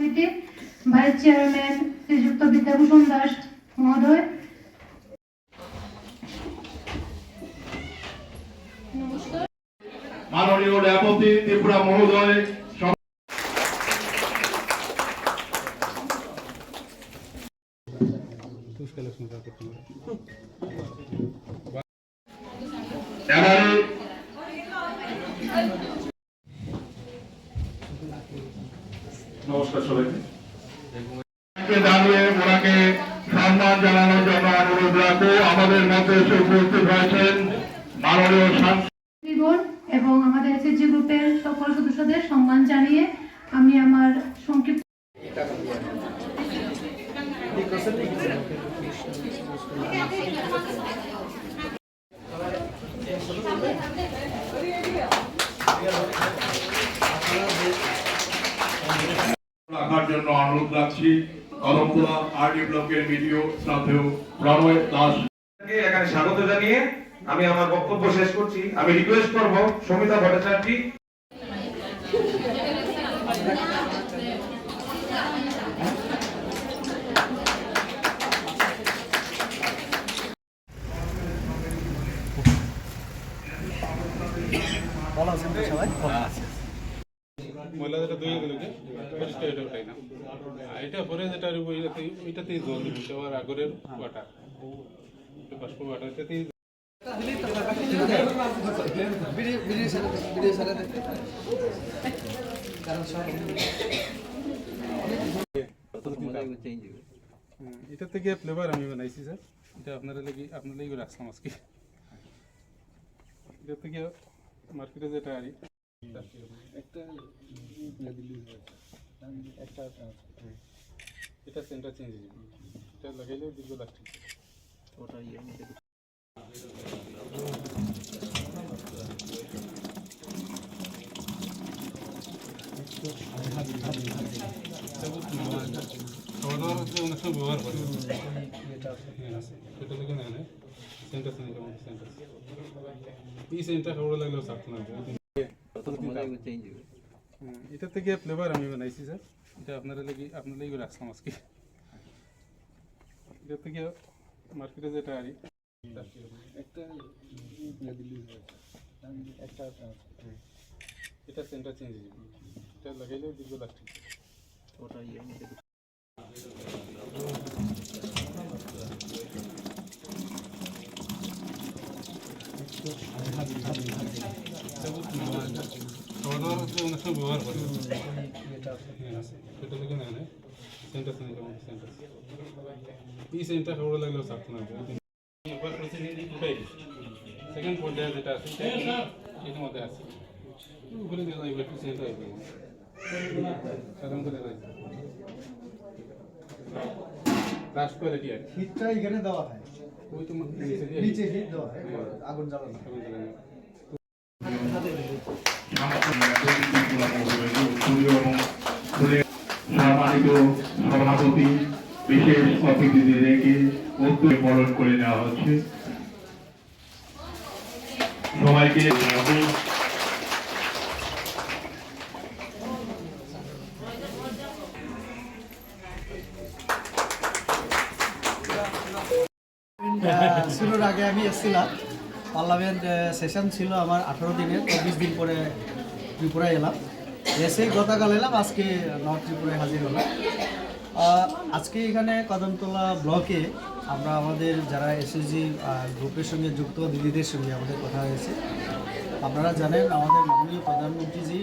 সমিতি vice chairman শ্রীযুক্ত বিদ্যাভূষণ দাস মহোদয়। নমস্কার মাননীয় ন্যায়পতি ত্রিপুরা মহোদয় সম- এবারে নমস্কার সবাইকে আজকে দাঁড়িয়ে ওনাকে সম্মান জানানোর জন্য অনুরোধ রাখব। আমাদের মধ্যে এসে উপস্থিত হয়েছেন মাননীয় সাংসদ এবং আমাদের এসএসজি গ্রুপের সকল সদস্যদের সম্মান জানিয়ে আমি আমার সংক্ষিপ্ত রাখার জন্য অনুরোধ রাখছি কদমতলা আরডি ব্লকের ভিডিও সাথেও প্রণয় দাস। এখানে স্বাগত জানিয়ে আমি আমার বক্তব্য শেষ করছি। আমি রিকোয়েস্ট করব সমিতা ভট্টাচার্য। ময়লা যেটা ধুয়ে গেল কি পরিষ্কার এটা ওটাই না আর এটা পরে যেটা আর ওইটাতে ওইটাতেই জল দিবি এটা আর আগরের ওয়াটার বাষ্প ওয়াটার এটাতেই হুম, এটা থেকে ফ্লেভার আমি বানাইছি স্যার। এটা আপনারা লাগি আপনার লাগি রাখলাম আজকে। এটা থেকে মার্কেটে যেটা আর এটা সেন্টার চেঞ্জ হয়ে যাবে। এটা লাগাইলে দীর্ঘ হচ্ছে অনেক সময় ব্যবহার করে। হ্যাঁ, সেটা লেগে না। সেন্টার সেন্টার এই সেন্টার খাবার লাগলেও থাকতো না। হুম, এটা থেকে ফ্লেভার আমি বানাইছি স্যার এটা আপনারা লাগি আপনার লাগি রাখলাম আজকে এটা থেকে মার্কেটে যেটা আর এটা সেন্টার চেঞ্জ হয়ে যাবে এটা লাগাইলে দীর্ঘ লাস্টিং খাওয়া দাওয়ার হচ্ছে অনেক হ্যাঁ, সেন্টার সেন্টার এই সেন্টার খাবার লাগলেও থাকতো সেকেন্ড পর্যায়ে যেটা আছে সেটা এটার মধ্যে আছে উপরে দিয়ে যাইবে একটু হয়ে কোয়ালিটি আর। হিটটা এখানে দেওয়া হয় ওই তো নিচে হিট দেওয়া হয় আগুন জ্বালানো আগুন জ্বালানো। সম্মানিত সভাপতি বিশেষ অতিথিদেরকে উত্তর বরণ করে নেওয়া হচ্ছে সবাইকে শুরুর আগে আমি এসেছিলাম। পার্লামেন্ট সেশন ছিল আমার আঠারো দিনের চব্বিশ দিন পরে ত্রিপুরায় এলাম। এসে গতকাল এলাম, আজকে নর্থ ত্রিপুরায় হাজির হলাম। আজকে এখানে কদমতলা ব্লকে আমরা আমাদের যারা এসএসজি গ্রুপের সঙ্গে যুক্ত, দিদিদের সঙ্গে আমাদের কথা হয়েছে। আপনারা জানেন, আমাদের মাননীয় প্রধানমন্ত্রীজি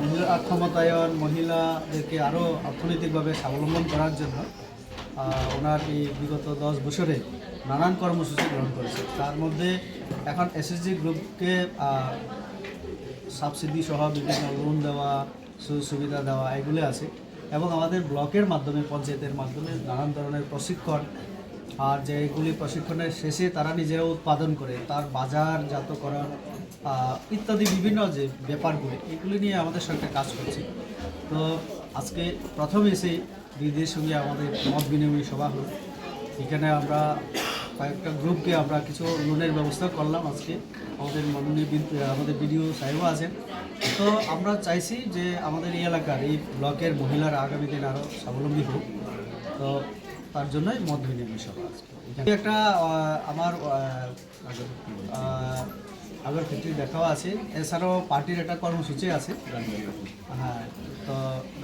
মহিলা ক্ষমতায়ন মহিলাদেরকে আরও অর্থনৈতিকভাবে স্বাবলম্বন করার জন্য ওনার এই বিগত দশ বছরে নানান কর্মসূচি গ্রহণ করেছে। তার মধ্যে এখন এসএসজি গ্রুপকে সাবসিডি সহ বিভিন্ন লোন দেওয়া সুবিধা দেওয়া, এগুলো আছে। এবং আমাদের ব্লকের মাধ্যমে, পঞ্চায়েতের মাধ্যমে নানান ধরনের প্রশিক্ষণ, আর যে এগুলি প্রশিক্ষণের শেষে তারা নিজেরা উৎপাদন করে, তার বাজারজাতকরণ ইত্যাদি বিভিন্ন যে ব্যাপারগুলি, এগুলি নিয়ে আমাদের সরকার কাজ করছে। তো আজকে প্রথম এসে দিদির সঙ্গে আমাদের মত বিনিময় সভা হলো। এখানে আমরা কয়েকটা গ্রুপকে আমরা কিছু লোনের ব্যবস্থা করলাম আজকে। আমাদের মাননীয় আমাদের বিডিও সাহেবও আছেন। তো আমরা চাইছি যে আমাদের এই এলাকার এই ব্লকের মহিলারা আগামী দিন আরও স্বাবলম্বী হোক। তো তার জন্যই মত বিনিময় সভা আজকে। একটা আমার আগের ক্ষেত্রে দেখাও আছে। এছাড়াও পার্টির একটা কর্মসূচি আছে।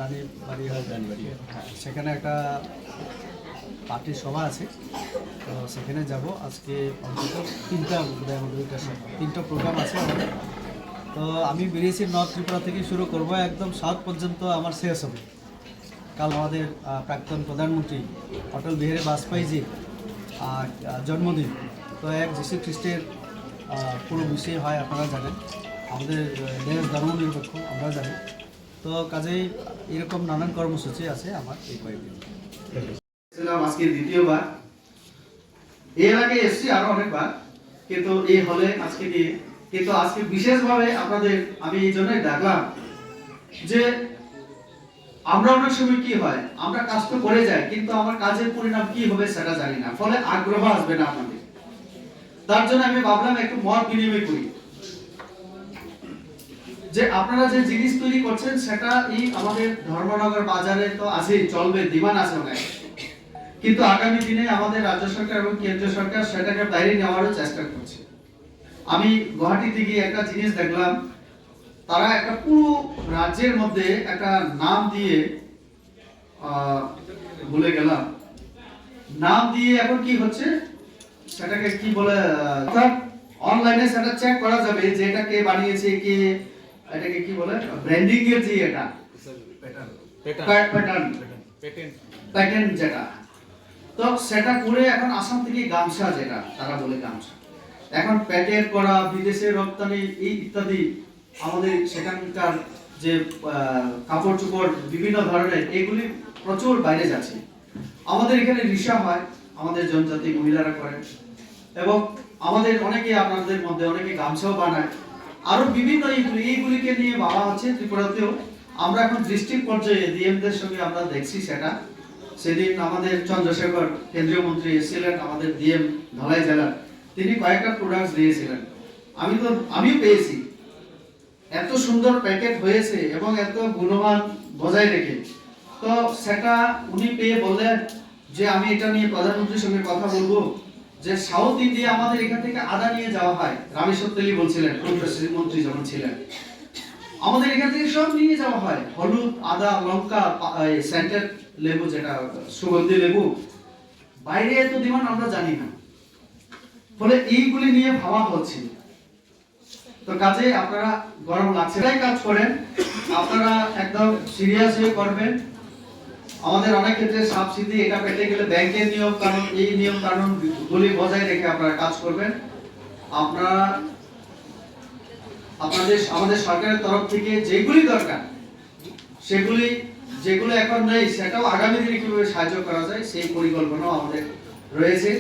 রানী বাড়ি হয় হ্যাঁ। সেখানে একটা পার্টির সভা আছে। তো সেখানে যাব। আজকে অন্তত তিনটা বোধহয় আমাদের দুইটা তিনটা প্রোগ্রাম আছে আমাদের। তো আমি বেরিয়েছি নর্থ ত্রিপুরা থেকে শুরু করব। একদম সাউথ পর্যন্ত আমার শেষ হবে। কাল আমাদের প্রাক্তন প্রধানমন্ত্রী অটল বিহারী বাজপেয়ীজির জন্মদিন। তো এক যীশু খ্রিস্টের পুরো বিষয় হয়, আপনারা জানেন। আমাদের দেশ ধর্মনিরপেক্ষ আমরা জানি। তো কাজেই এরকম নানান কর্মসূচি আছে আমার এই কয়েকদিন। আজকে দ্বিতীয়বার। এর আগে এসেছি আরও অনেকবার, কিন্তু এই হলে আজকে নিয়ে কিন্তু আজকে বিশেষভাবে আপনাদের আমি এই জন্যই ডাকলাম যে আমরা অনেক সময় কি হয়, আমরা কাজ তো করে যাই, কিন্তু আমার কাজের পরিণাম কি হবে সেটা জানি না, ফলে আগ্রহ আসবে না আপনাদের তার জন্য আমি ভাবলাম একটু মত বিনিময় করি। যে আপনারা যে জিনিস তৈরি করছেন, সেটা এই আমাদের ধর্মনগর বাজারে তো আছেই, চলবে, ডিমান্ড আছে অনেক। কিন্তু আগামী দিনে আমাদের রাজ্য সরকার এবং কেন্দ্রীয় সরকার সেটাকে বাইরে নেওয়ারও চেষ্টা করছে। আমি গুয়াহাটিতে গিয়ে একটা জিনিস দেখলাম, তারা একটা পুরো রাজ্যের মধ্যে একটা নাম দিয়ে ভুলে গেলাম। নাম দিয়ে এখন কি হচ্ছে? সেটাকে কি বলে অনলাইনে সেটা চেক করা যাবে যে এটা কে বানিয়েছে, কে এটাকে কি বলে? ব্র্যান্ডিং এর যে এটা। প্যাটার্ন প্যাটার্ন যেটা। তো সেটা করে এখন আসাম থেকে গামছা যেটা তারা বলে গামছা। এখন প্যাকেট করা বিদেশে রপ্তানি এই ইত্যাদি আমাদের সেখানকার যে কাপড় চোপড় বিভিন্ন ধরনের এগুলি প্রচুর বাইরে যাচ্ছে। আমাদের এখানে রিসা হয় আমাদের জনজাতি মহিলারা করে। এবং আমাদের অনেকে আপনাদের মধ্যে অনেকে গামছাও বানায়। আরও বিভিন্ন এইগুলি এইগুলিকে নিয়ে ভাবা হচ্ছে ত্রিপুরাতেও। আমরা এখন ডিস্ট্রিক্ট পর্যায়ে ডিএমদের সঙ্গে আমরা দেখছি সেটা। সেদিন আমাদের চন্দ্রশেখর কেন্দ্রীয় মন্ত্রী এসেছিলেন, আমাদের ডিএম ধলাই জেলার। তিনি কয়েকটা প্রোডাক্টস দিয়েছিলেন। আমি তো আমিও পেয়েছি। এত সুন্দর প্যাকেট হয়েছে এবং এত গুণমান বজায় রেখে। তো সেটা উনি পেয়ে বললেন যে আমি এটা নিয়ে প্রধানমন্ত্রীর সঙ্গে কথা বলব। যে সাউথ ইন্ডিয়া আমাদের এখান থেকে আদা নিয়ে যাওয়া হয়। রামেশ্বর তেলি বলছিলেন মন্ত্রী যখন ছিলেন। আমাদের এখান থেকে সব নিয়ে যাওয়া হয়। হলুদ, আদা, লঙ্কা সেন্টেড লেবু যেটা, সুগন্ধি লেবু। বাইরে এত ডিমান্ড আমরা জানি না। ফলে এইগুলি নিয়ে ভাবা হচ্ছে। তো কাজে আপনারা গরম লাগছে। কাজ করেন। আপনারা একদম সিরিয়াস হয়ে করবেন আমাদের অনেক ক্ষেত্রে সাবসিডি এটা পেতে গেলে ব্যাংকের নিয়ম কানুন, এই নিয়ম কানুন গুলি বজায় রেখে আপনারা কাজ করবেন। আপনারা, আপনাদের, আমাদের সরকারের তরফ থেকে যেগুলি দরকার, সেগুলি, যেগুলো এখন নেই, সেটাও আগামী দিনে কীভাবে সাহায্য করা যায়, সেই পরিকল্পনাও আমাদের রয়েছে।